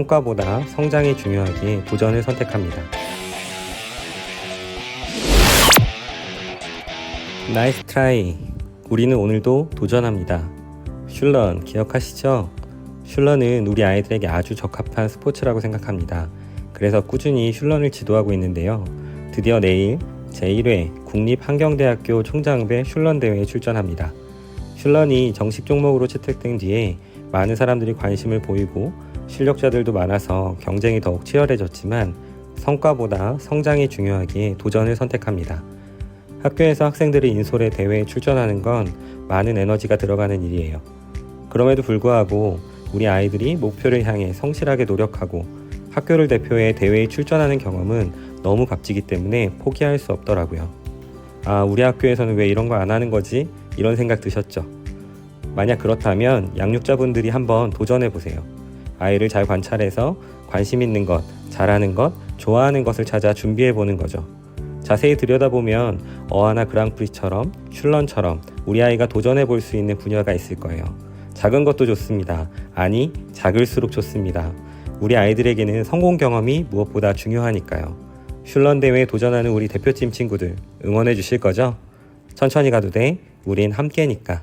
성과보다 성장이 중요하기에 도전을 선택합니다. 나이스 트라이. 우리는 오늘도 도전합니다. 슐런 기억하시죠? 슐런은 우리 아이들에게 아주 적합한 스포츠라고 생각합니다. 그래서 꾸준히 슐런을 지도하고 있는데요. 드디어 내일 제1회 국립환경대학교 총장배 슐런 대회에 출전합니다. 슐런이 정식 종목으로 채택된 뒤에 많은 사람들이 관심을 보이고 실력자들도 많아서 경쟁이 더욱 치열해졌지만 성과보다 성장이 중요하기에 도전을 선택합니다. 학교에서 학생들이 인솔의 대회에 출전하는 건 많은 에너지가 들어가는 일이에요. 그럼에도 불구하고 우리 아이들이 목표를 향해 성실하게 노력하고 학교를 대표해 대회에 출전하는 경험은 너무 값지기 때문에 포기할 수 없더라고요. 아, 우리 학교에서는 왜 이런 거 안 하는 거지? 이런 생각 드셨죠? 만약 그렇다면 양육자분들이 한번 도전해 보세요. 아이를 잘 관찰해서 관심 있는 것, 잘하는 것, 좋아하는 것을 찾아 준비해 보는 거죠. 자세히 들여다보면 어하나 그랑프리처럼 슐런처럼 우리 아이가 도전해 볼 수 있는 분야가 있을 거예요. 작은 것도 좋습니다. 아니, 작을수록 좋습니다. 우리 아이들에게는 성공 경험이 무엇보다 중요하니까요. 슐런 대회에 도전하는 우리 대표팀 친구들 응원해 주실 거죠? 천천히 가도 돼. 우린 함께니까.